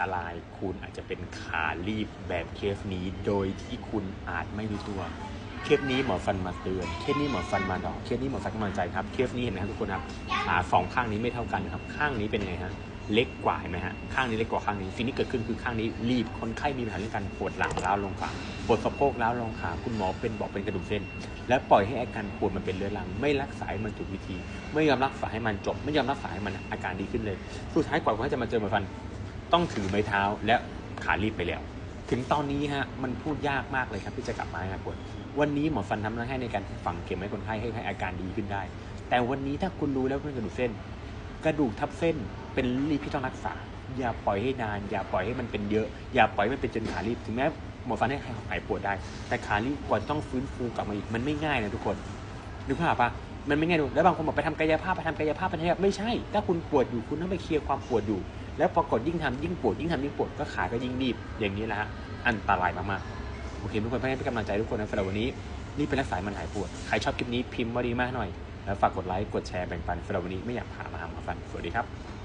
ตราย คุณอาจจะเป็นขารีบแบบเคสนี้ โดยที่คุณอาจไม่รู้ตัว เคสนี้หมอฟันมาเตือน เคสนี้หมอฟันมาดอกเคสนี้หมอฟันกำลังใจครับ เคสนี้เห็นไหมครับทุกคนครับ ขาสองข้างนี้ไม่เท่ากันนะครับ ข้างนี้เป็นไงฮะ เล็กกว่าเห็นไหมฮะ ข้างนี้เล็กกว่าข้างนี้ สิ่งที่เกิดขึ้นคือข้างนี้รีบ คนไข้มีปัญหาเรื่องการปวดหลังล้าวลงขาปวดสะโพกล้าวลงขา คุณหมอเป็นบอกเป็นกระดูกเส้น แล้วปล่อยให้อาการปวดมันเป็นเรื้อรัง ไม่รักษาให้มันถูกวิธี ไม่ยอมรักษาให้มันจบ ไม่ยอมรักษาให้มันอาการดีขึ้นเลย สุดท้ายกว่าเขาจะมาเจอหมอฟัน ต้องถือไม้เท้าและขารีบไปแล้ว ถึงตอนนี้ฮะมันพูดยากมากเลยครับที่จะกลับมาให้หายปวดวันนี้หมอฟันทำหน้าที่ในการฝังเข็มให้คนไข้ให้ให้อาการดีขึ้นได้ แต่วันนี้ถ้าคุณรู้แล้วเป็นกระดูกเส้น กระดูกทับเส้นเป็นรีบที่ต้องรักษา อย่าปล่อยให้นาน อย่าปล่อยให้มันเป็นเยอะ อย่าปล่อยให้มันเป็นจนขารีบถึงแม้หมอฟันให้หายปวดได้ แต่ขารีบกว่าต้องฟื้นฟูกลับมาอีกมันไม่ง่ายนะทุกคนนึกภาพปะมันไม่ง่ายดูแล้วบางคนบอกไปทำกายภาพไปทำกายภาพไปทำกายภาพไม่ใช่ ถ้าคุณปวดอยู่คุณต้องไปเคลียร์ความปวดอยู่ แล้วปรากฏยิ่งทำยิ่งปวดยิ่งทำยิ่งปวดก็ขาก็ยิ่งรีบอย่างนี้แหละฮะอันตรายมากๆโอเคทุกคนเพื่อให้เป็นกำลังใจทุกคนนะสำหรับวันนี้นี่เป็นรักษามันหายปวดใครชอบคลิปนี้พิมพ์ว่าดีมากหน่อย แล้วฝากกดไลค์กดแชร์แบ่งปันสำหรับวันนี้ไม่อยากพามาหาหมอฟันสวัสดีครับ